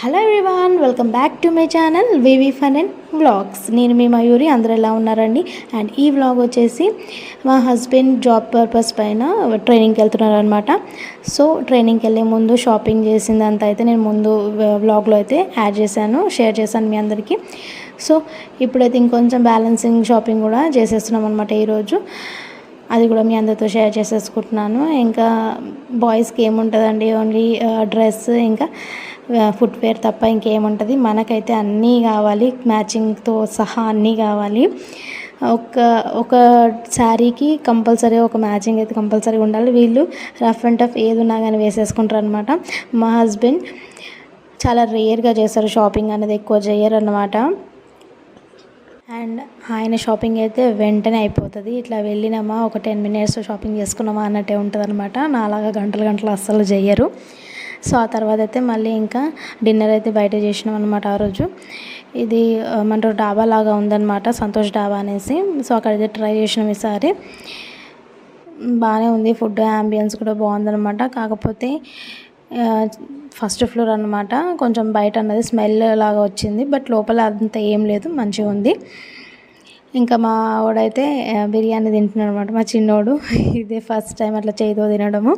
Hello everyone welcome back to my channel Vivi fun and vlogs నేను మీ మయూరి అందరూ ఎలా ఉన్నారండి? అండ్ ఈ వ్లాగ్ వచ్చేసి మా హస్బెండ్ జాబ్ పర్పస్ పైన ట్రైనింగ్కి వెళ్తున్నారనమాట సో ట్రైనింగ్కి వెళ్ళే ముందు షాపింగ్ చేసిందంతా అయితే నేను ముందు వ్లాగ్లో అయితే యాడ్ చేశాను షేర్ చేశాను మీ అందరికీ. సో ఇప్పుడైతే ఇంకొంచెం బ్యాలెన్సింగ్ షాపింగ్ కూడా చేసేస్తున్నాం అనమాట ఈరోజు అది కూడా మీ అందరితో షేర్ చేసేసుకుంటున్నాను. ఇంకా బాయ్స్కి ఏముంటుందండి? ఓన్లీ డ్రెస్ uh, ఇంకా ఫుట్వేర్ తప్ప ఇంకేముంటుంది. మనకైతే అన్నీ కావాలి. మ్యాచింగ్తో సహా అన్నీ కావాలి. ఒక ఒక శారీకి కంపల్సరీ ఒక మ్యాచింగ్ అయితే కంపల్సరీ ఉండాలి. వీళ్ళు రఫ్ అండ్ టఫ్ ఏది ఉన్నా కానీ వేసేసుకుంటారు అనమాట మా హస్బెండ్ చాలా రేర్గా చేస్తారు షాపింగ్ అనేది ఎక్కువ చేయరు అనమాట అండ్ ఆయన షాపింగ్ అయితే వెంటనే అయిపోతుంది. ఇట్లా వెళ్ళినామా ఒక టెన్ మినిట్స్ షాపింగ్ చేసుకున్నామా అన్నట్టే ఉంటుంది అనమాట నాలాగా గంటలు గంటలు అస్సలు చేయరు. సో ఆ తర్వాత అయితే మళ్ళీ ఇంకా డిన్నర్ అయితే బయట చేసినాం అనమాట ఆ రోజు. ఇది మన డాబా లాగా ఉందన్నమాట సంతోష్ డాబా అనేసి. సో అక్కడైతే ట్రై చేసినాం ఈసారి. బాగానే ఉంది ఫుడ్ అంబియన్స్ కూడా బాగుందనమాట కాకపోతే ఫస్ట్ ఫ్లోర్ అనమాట కొంచెం బయట అన్నది స్మెల్ లాగా వచ్చింది బట్ లోపల అంత ఏం లేదు మంచిగా ఉంది. ఇంకా మా వాడైతే బిర్యానీ తింటున్నాడు అనమాట మా చిన్నోడు ఇదే ఫస్ట్ టైం అట్లా చేతితో తినడము.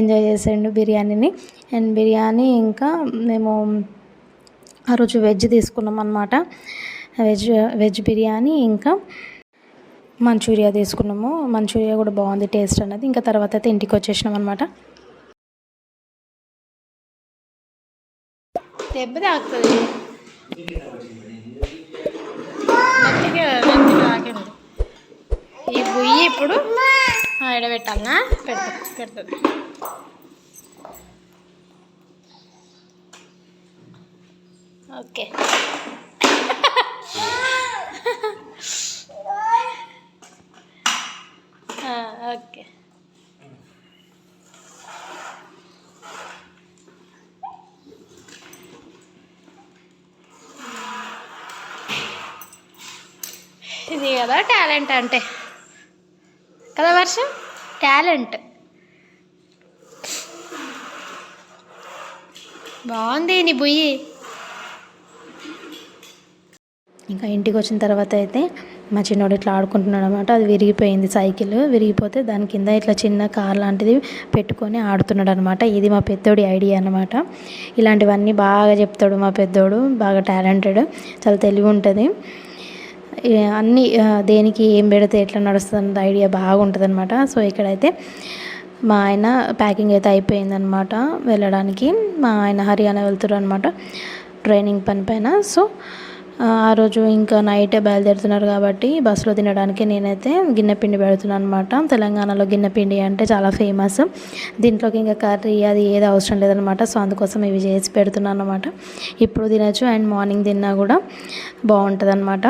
ఎంజాయ్ చేసాడు బిర్యానీని. అండ్ బిర్యానీ ఇంకా మేము ఆ రోజు వెజ్ తీసుకున్నాం అనమాట వెజ్ వెజ్ బిర్యానీ ఇంకా మంచూరియా తీసుకున్నాము. మంచూరియా కూడా బాగుంది టేస్ట్ అన్నది. ఇంకా తర్వాత అయితే ఇంటికి వచ్చేసినాం అనమాట దెబ్బ తాకుతుంది. ఈ బుయ్యి ఇప్పుడు ఎడబెట్టాలనా పెడతా పెడుతుంది ఓకే. ఓకే. ఇది కదా టాలెంట్ అంటే. కదా వర్షం? టాలెంట్. బాగుంది నీ బుయ్యి. ఇంకా ఇంటికి వచ్చిన తర్వాత అయితే మా చిన్నోడు ఇట్లా ఆడుకుంటున్నాడు అనమాట అది విరిగిపోయింది సైకిల్. విరిగిపోతే దాని కింద ఇట్లా చిన్న కార్ లాంటిది పెట్టుకొని ఆడుతున్నాడు అనమాట ఇది మా పెద్దోడి ఐడియా అనమాట ఇలాంటివన్నీ బాగా చెప్తాడు మా పెద్దోడు. బాగా టాలెంటెడ్. చాలా తెలివి ఉంటుంది. అన్నీ దేనికి ఏం పెడితే ఎట్లా నడుస్తుంది ఐడియా బాగుంటుంది అనమాట సో ఇక్కడైతే మా ఆయన ప్యాకింగ్ అయితే అయిపోయిందనమాట వెళ్ళడానికి. మా ఆయన హర్యానా వెళ్తున్నారు అనమాట ట్రైనింగ్ పని పైన. సో ఆ రోజు ఇంకా నైటే బయలుదేరుతున్నారు కాబట్టి బస్సులో తినడానికి నేనైతే గిన్నెపిండి పెడుతున్నాను అనమాట తెలంగాణలో గిన్నెపిండి అంటే చాలా ఫేమస్. దీంట్లోకి ఇంకా కర్రీ అది ఏది అవసరం లేదనమాట సో అందుకోసం ఇవి చేసి పెడుతున్నాను అనమాట ఇప్పుడు తినచ్చు అండ్ మార్నింగ్ తిన్నా కూడా బాగుంటుంది అనమాట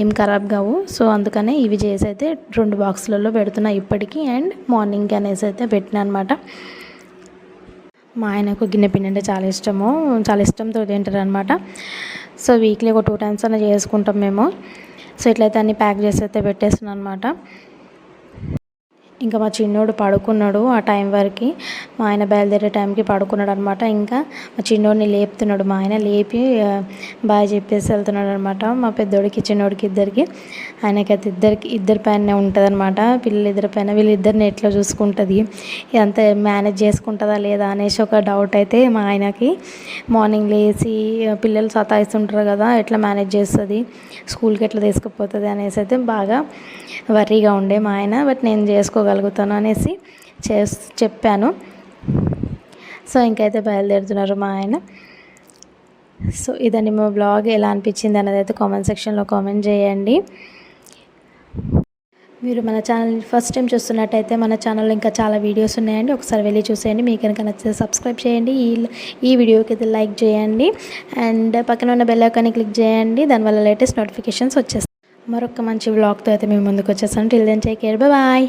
ఏం ఖరాబ్ కావు. సో అందుకనే ఇవి చేసి అయితే రెండు బాక్సులలో పెడుతున్నా ఇప్పటికీ అండ్ మార్నింగ్ అనేసి అయితే పెట్టినా అనమాట మా ఆయనకు గిన్నె పిండి అంటే చాలా ఇష్టము. చాలా ఇష్టంతో తింటారు అనమాట సో వీక్లీ ఒక టూ టైమ్స్ అన్న చేసుకుంటాం మేము. సో ఇట్లయితే అన్ని ప్యాక్ చేసి అయితే పెట్టేస్తున్నాను అనమాట ఇంకా మా చిన్నోడు పడుకున్నాడు ఆ టైం వరకు. మా ఆయన బయలుదేరే టైంకి పడుకున్నాడు అనమాట ఇంకా మా చిన్నోడిని లేపుతున్నాడు. మా ఆయన లేపి బాయ్ చెప్పేసి వెళ్తున్నాడు అనమాట మా పెద్దోడికి చిన్నోడికి ఇద్దరికి. ఆయనకైతే ఇద్దరికి ఇద్దరి పైన ఉంటుంది అనమాట పిల్లలు ఇద్దరి పైన వీళ్ళిద్దరిని ఎట్లా చూసుకుంటుంది? ఇదంతా మేనేజ్ చేసుకుంటుందా లేదా అనేసి ఒక డౌట్ అయితే మా ఆయనకి. మార్నింగ్ లేచి పిల్లలు సతాయిస్తుంటారు కదా ఎట్లా మేనేజ్ చేస్తుంది? స్కూల్కి ఎట్లా తీసుకుపోతుంది అనేసి అయితే బాగా వర్రీగా ఉండే మా ఆయన. బట్ నేను చేసుకో చేసుకోగలుగుతాను అనేసి చే చెప్పాను. సో ఇంకైతే బయలుదేరుతున్నారు మా ఆయన. సో ఇదండి మా బ్లాగ్ ఎలా అనిపించింది అనేది అయితే కామెంట్ సెక్షన్లో కామెంట్ చేయండి. మీరు మన ఛానల్ ఫస్ట్ టైం చూస్తున్నట్టయితే మన ఛానల్లో ఇంకా చాలా వీడియోస్ ఉన్నాయండి. ఒకసారి వెళ్ళి చూసేయండి. మీకు కనుక నచ్చితే సబ్స్క్రైబ్ చేయండి. ఈ ఈ వీడియోకి అయితే లైక్ చేయండి. అండ్ పక్కన ఉన్న బెల్ ఐకాన్ని క్లిక్ చేయండి. దానివల్ల లేటెస్ట్ నోటిఫికేషన్స్ వచ్చేస్తాయి. మరొక మంచి బ్లాగ్తో అయితే మేము ముందుకు వచ్చేస్తాను till then take care. Bye.